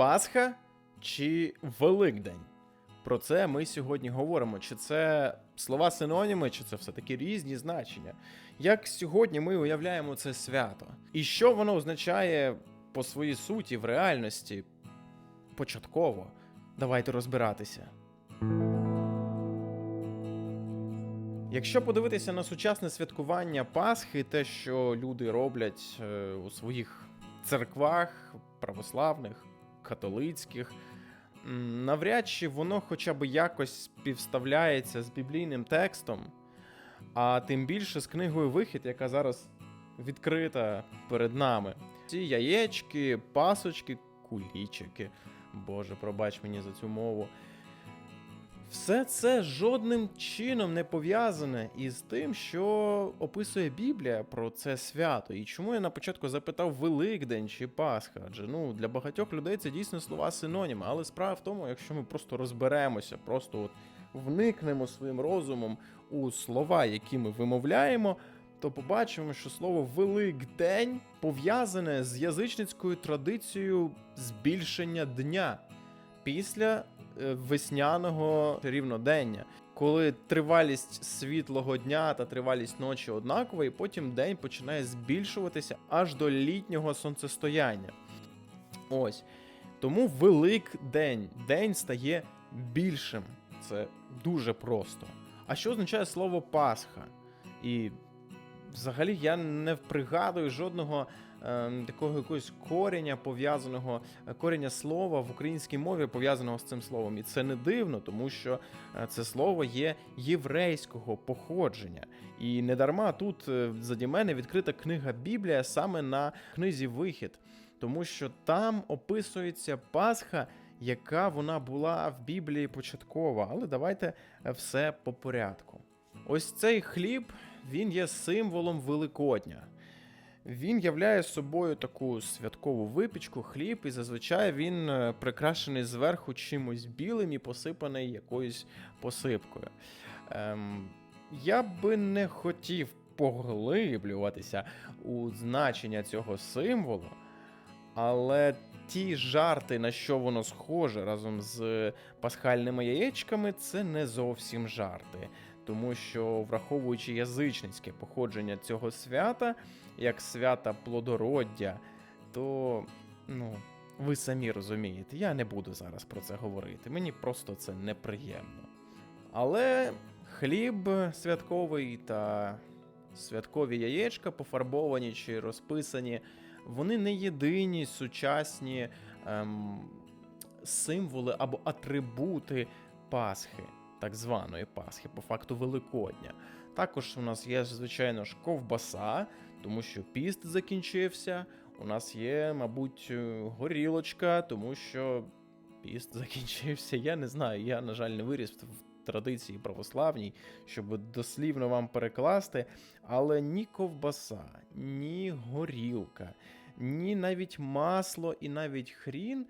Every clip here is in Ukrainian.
Пасха чи Великдень? Про це ми сьогодні говоримо. Чи це слова синоніми, чи це все-таки різні значення? Як сьогодні ми уявляємо це свято? І що воно означає по своїй суті в реальності? Початково. Давайте розбиратися. Якщо подивитися на сучасне святкування Пасхи, те, що люди роблять е, у своїх церквах, православних, католицьких, навряд чи воно хоча б якось співставляється з біблійним текстом, а тим більше з книгою Вихід, яка зараз відкрита перед нами. Ці яєчки, пасочки, кулічики. Боже, пробач мені за цю мову. Все це жодним чином не пов'язане із тим, що описує Біблія про це свято. І чому я на початку запитав Великдень чи Пасха? Адже ну для багатьох людей це дійсно слова синоніми. Але справа в тому, якщо ми просто розберемося, просто от вникнемо своїм розумом у слова, які ми вимовляємо, то побачимо, що слово Великдень пов'язане з язичницькою традицією збільшення дня після весняного рівнодення, коли тривалість світлого дня та тривалість ночі однакова, і потім день починає збільшуватися аж до літнього сонцестояння. Ось. Тому Великдень. День стає більшим. Це дуже просто. А що означає слово Пасха? І взагалі я не пригадую жодного е, такого якогось корення пов'язаного е, корення слова в українській мові пов'язаного з цим словом. І це не дивно, тому що е, це слово є єврейського походження. І не дарма тут е, заді мене відкрита книга Біблія саме на книзі Вихід, тому що там описується Пасха. Яка вона була в Біблії початкова, але давайте все по порядку. Ось цей хліб він є символом Великодня. Він являє собою таку святкову випічку, хліб, і зазвичай він е, прикрашений зверху чимось білим і посипаний якоюсь посипкою. Ем, я би не хотів поглиблюватися у значення цього символу, але ті жарти, на що воно схоже разом з пасхальними яєчками, це не зовсім жарти тому що враховуючи язичницьке походження цього свята, як свята плодороддя, то ну, ви самі розумієте, я не буду зараз про це говорити. Мені просто це неприємно. Але хліб святковий та святкові яєчка, пофарбовані чи розписані, вони не єдині сучасні ем, символи або атрибути Пасхи так званої Пасхи, по факту Великодня. Також у нас є, звичайно ж, ковбаса, тому що піст закінчився. У нас є, мабуть, е, горілочка, тому що піст закінчився. Я не знаю, я, на жаль, не виріс в традиції православній, щоб дослівно вам перекласти. Але ні ковбаса, ні горілка, ні навіть масло і навіть хрін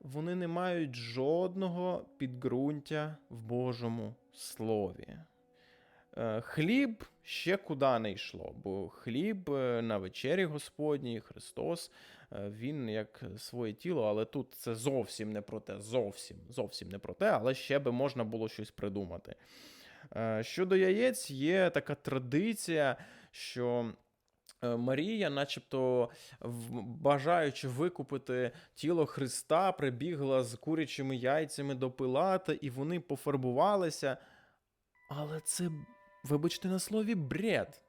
вони не мають жодного підґрунтя в Божому Слові. Е, хліб ще куди не йшло, бо хліб е, на вечері Господній, Христос, е, Він як своє тіло, але тут це зовсім не про те, зовсім зовсім не про те, але ще би можна було щось придумати. Щодо яєць, є така традиція, що Марія, начебто, бажаючи викупити тіло Христа, прибігла з курячими яйцями до Пилата, і вони пофарбувалися. Але це, вибачте, на слові бред.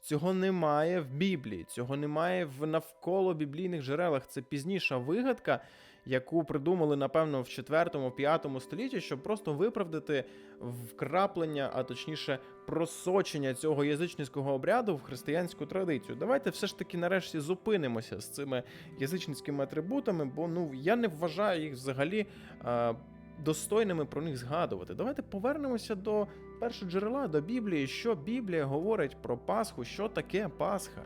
Цього немає в Біблії, цього немає в навколо біблійних джерелах. Це пізніша вигадка, яку придумали, напевно, в 4-5 столітті, щоб просто виправдати вкраплення, а точніше, просочення цього язичницького обряду в християнську традицію. Давайте все ж таки нарешті зупинимося з цими язичницькими атрибутами, бо ну я не вважаю їх взагалі. Достойними про них згадувати. Давайте повернемося до першого джерела, до Біблії, що Біблія говорить про Пасху, що таке Пасха.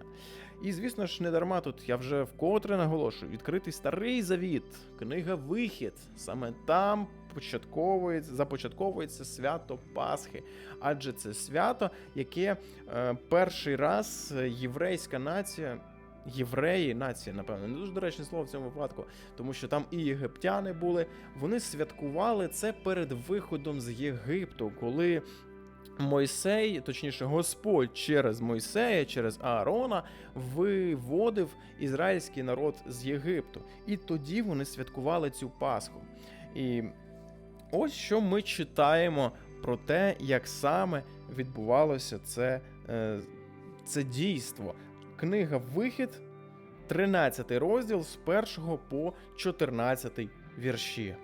І, звісно ж, не дарма тут я вже вкотре наголошую: відкритий старий завіт, книга Вихід. Саме там початковується, започатковується свято Пасхи, адже це свято, яке е, перший раз єврейська нація євреї, нація, напевно, не дуже доречне слово в цьому випадку, тому що там і єгиптяни були. Вони святкували це перед виходом з Єгипту, коли Мойсей, точніше, Господь через Мойсея, через Аарона виводив ізраїльський народ з Єгипту. І тоді вони святкували цю Пасху. І ось що ми читаємо про те, як саме відбувалося це, е, це дійство. Книга Вихід, 13 розділ з 1 по 14 вірші.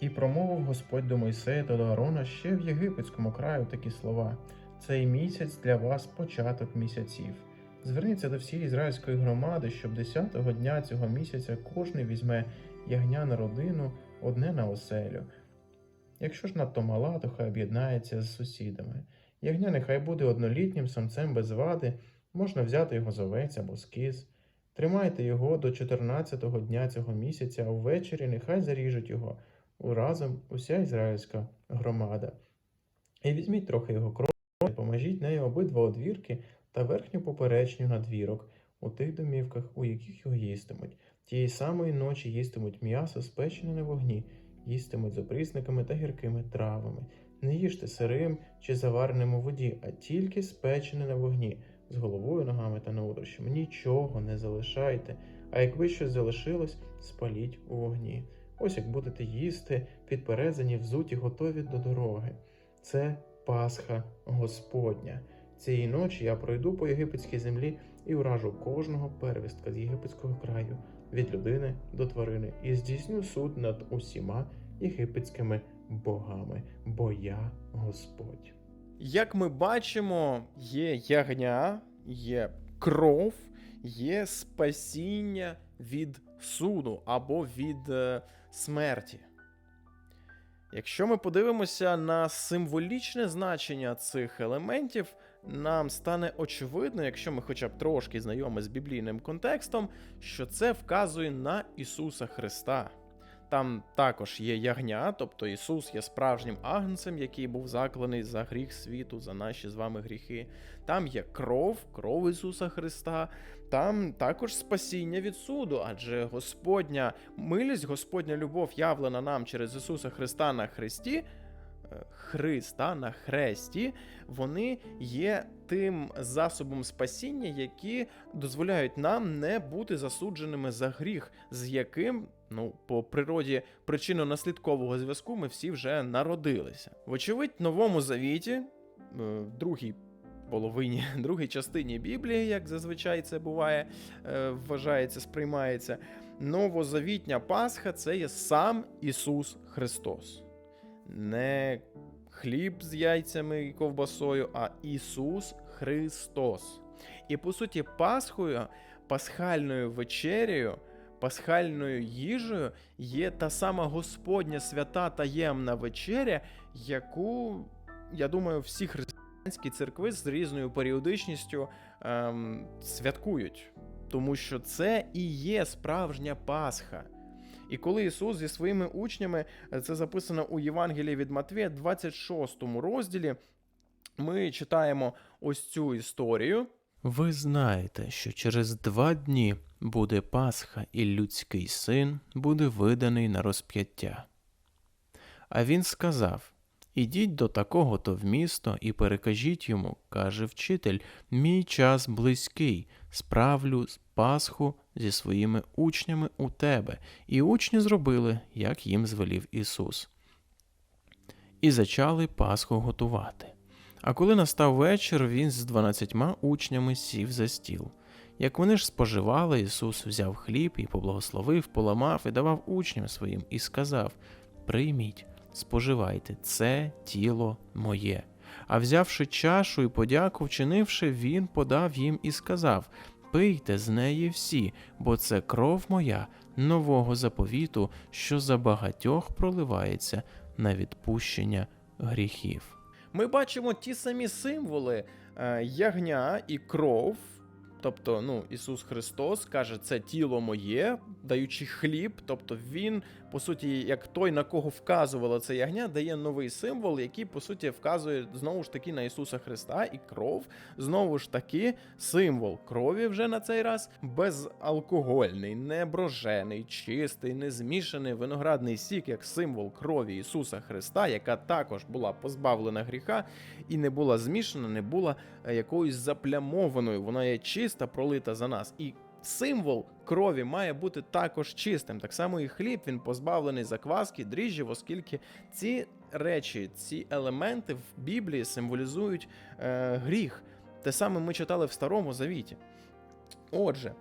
І промовив Господь до Мойсея та до Аарона ще в єгипетському краю такі слова: Цей місяць для вас початок місяців. Зверніться до всієї ізраїльської громади, щоб десятого дня цього місяця кожний візьме ягня на родину, одне на оселю. Якщо ж надто мала, то хай об'єднається з сусідами. Ягня нехай буде однолітнім самцем без вади, можна взяти його з овець або з кіз. Тримайте його до 14-го дня цього місяця, а ввечері нехай заріжуть його разом уся ізраїльська громада. І візьміть трохи його крові, поможіть нею обидва одвірки та верхню поперечню надвірок у тих домівках, у яких його їстимуть. Тієї самої ночі їстимуть м'ясо, спечене на вогні, їстимуть з опрісниками та гіркими травами. Не їжте сирим чи завареним у воді, а тільки спечене на вогні, з головою, ногами та нутрощами. Нічого не залишайте, а якби щось залишилось, спаліть у вогні. Ось як будете їсти, підперезані, взуті, готові до дороги. Це Пасха Господня. Цієї ночі я пройду по єгипетській землі і вражу кожного первістка з єгипетського краю, від людини до тварини, і здійсню суд над усіма єгипетськими богами, бо я Господь. Як ми бачимо, є ягня, є кров, є спасіння від суду або від е, смерті. Якщо ми подивимося на символічне значення цих елементів, нам стане очевидно, якщо ми хоча б трошки знайомі з біблійним контекстом, що це вказує на Ісуса Христа. Там також є ягня, тобто Ісус є справжнім агнцем, який був заклений за гріх світу, за наші з вами гріхи. Там є кров, кров Ісуса Христа. Там також спасіння від суду, адже Господня милість, Господня любов явлена нам через Ісуса Христа на Христі. Христа на хресті, вони є тим засобом спасіння, які дозволяють нам не бути засудженими за гріх, з яким, ну, по природі причинно-наслідкового зв'язку ми всі вже народилися. Вочевидь, новому завіті, е, в другій половині, другій частині Біблії, як зазвичай це буває, е, вважається, сприймається. Новозавітня Пасха це є сам Ісус Христос. Не хліб з яйцями і ковбасою, а Ісус Христос. І по суті, Пасхою, пасхальною вечерею, пасхальною їжею є та сама Господня свята таємна вечеря, яку, я думаю, всі християнські церкви з різною періодичністю ем, святкують. Тому що це і є справжня Пасха. І коли Ісус зі своїми учнями, е, це записано у Євангелії від Матвія, 26 розділі, ми читаємо ось цю історію. Ви знаєте, що через два дні буде Пасха, і людський син буде виданий на розп'яття. А він сказав: Ідіть до такого то в місто і перекажіть йому, каже вчитель, мій час близький, справлю Пасху зі своїми учнями у тебе. І учні зробили, як їм звелів Ісус. І зачали Пасху готувати. А коли настав вечір, він з дванадцятьма учнями сів за стіл. Як вони ж споживали, Ісус взяв хліб і поблагословив, поламав і давав учням своїм, і сказав: Прийміть, споживайте, це тіло моє. А взявши чашу і подяку вчинивши, він подав їм і сказав: Пийте з неї всі, бо це кров моя нового заповіту, що за багатьох проливається на відпущення гріхів. Ми бачимо ті самі символи е, ягня і кров, Тобто, ну, Ісус Христос каже, це тіло моє, даючи хліб. Тобто він, по суті, як той, на кого вказувало це ягня, дає новий символ, який, по суті, вказує знову ж таки на Ісуса Христа, і кров знову ж таки символ крові вже на цей раз безалкогольний, не брожений, чистий, не змішаний виноградний сік, як символ крові Ісуса Христа, яка також була позбавлена гріха і не була змішана, не була е, якоюсь заплямованою. Вона є чиста, пролита за нас. І символ крові має бути також чистим. Так само і хліб він позбавлений закваски, дріжджів, оскільки ці речі, ці елементи в Біблії символізують е, гріх. Те саме ми читали в Старому Завіті. Отже,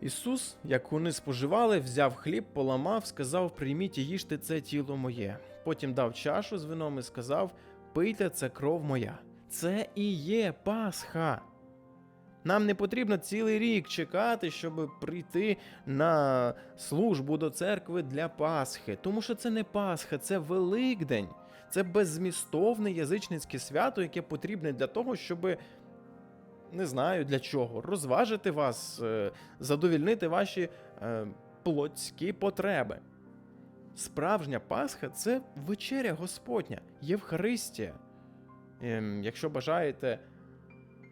Ісус, як вони споживали, взяв хліб, поламав, сказав: Прийміть і їжте це тіло моє. Потім дав чашу з вином і сказав: Пийте, це кров моя. Це і є Пасха. Нам не потрібно цілий рік чекати, щоб прийти на службу до церкви для Пасхи, тому що це не Пасха, це Великдень. Це беззмістовне язичницьке свято, яке потрібне для того, щоб не знаю для чого, розважити вас, е, задовільнити ваші е, плотські потреби. Справжня Пасха це вечеря Господня, Євхаристія. Ем, якщо бажаєте,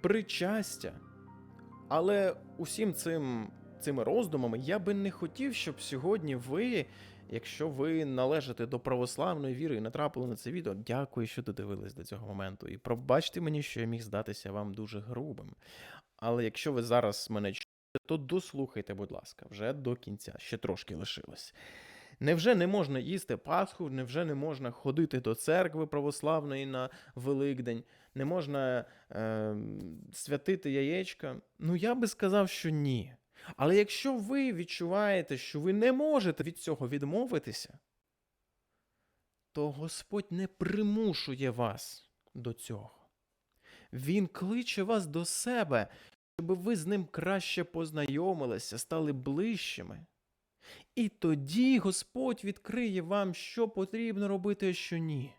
причастя. Але усім цим, цими роздумами я би не хотів, щоб сьогодні ви, якщо ви належите до православної віри і натрапили на це відео, дякую, що додивились до цього моменту. І пробачте мені, що я міг здатися вам дуже грубим. Але якщо ви зараз мене чуєте, то дослухайте, будь ласка, вже до кінця, ще трошки лишилось. Невже не можна їсти Пасху, невже не можна ходити до церкви православної на Великдень, не можна е, святити яєчка? Ну я би сказав, що ні. Але якщо ви відчуваєте, що ви не можете від цього відмовитися, то Господь не примушує вас до цього. Він кличе вас до себе, щоб ви з ним краще познайомилися, стали ближчими. І тоді Господь відкриє вам, що потрібно робити, а що ні.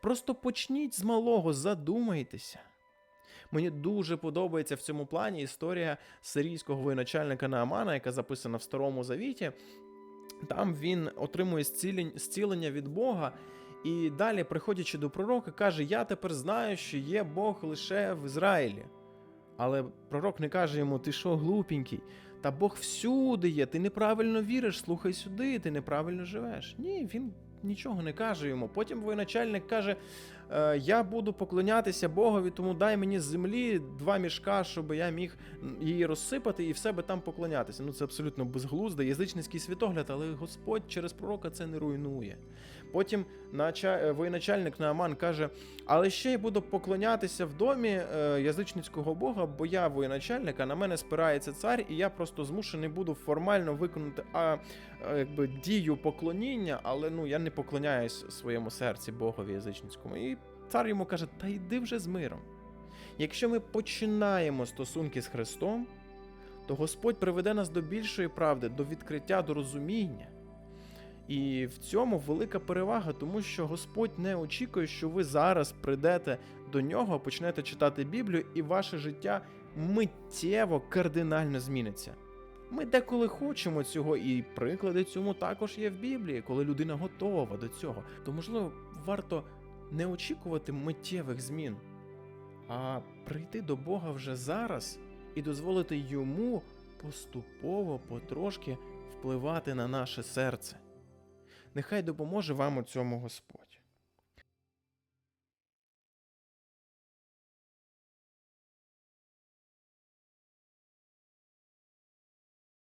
Просто почніть з малого, задумайтеся. Мені дуже подобається в цьому плані історія сирійського воєначальника Наамана, яка записана в Старому Завіті. Там він отримує зцілення від Бога, і далі, приходячи до пророка, каже: Я тепер знаю, що є Бог лише в Ізраїлі. Але пророк не каже йому: Ти що, глупенький? Та Бог всюди є, ти неправильно віриш, слухай сюди, ти неправильно живеш. Ні, він нічого не каже йому. Потім воєначальник каже: «Е, Я буду поклонятися Богові, тому дай мені з землі два мішка, щоб я міг її розсипати і в себе там поклонятися. Ну це абсолютно безглуздо, язичницький світогляд, але Господь через пророка це не руйнує. Потім е, воєначальник Нааман каже: але ще й буду поклонятися в домі е, язичницького бога, бо я воєначальник, а на мене спирається цар, і я просто змушений буду формально виконати а, е, якби дію поклоніння, але ну я не поклоняюсь своєму серці богові язичницькому. І цар йому каже: Та йди вже з миром. Якщо ми починаємо стосунки з Христом, то Господь приведе нас до більшої правди, до відкриття, до розуміння. І в цьому велика перевага, тому що Господь не очікує, що ви зараз прийдете до нього, почнете читати Біблію, і ваше життя миттєво кардинально зміниться. Ми деколи хочемо цього, і приклади цьому також є в Біблії, коли людина готова до цього. То, можливо, варто не очікувати миттєвих змін, а прийти до Бога вже зараз і дозволити йому поступово, потрошки впливати на наше серце. Нехай допоможе вам у цьому Господь.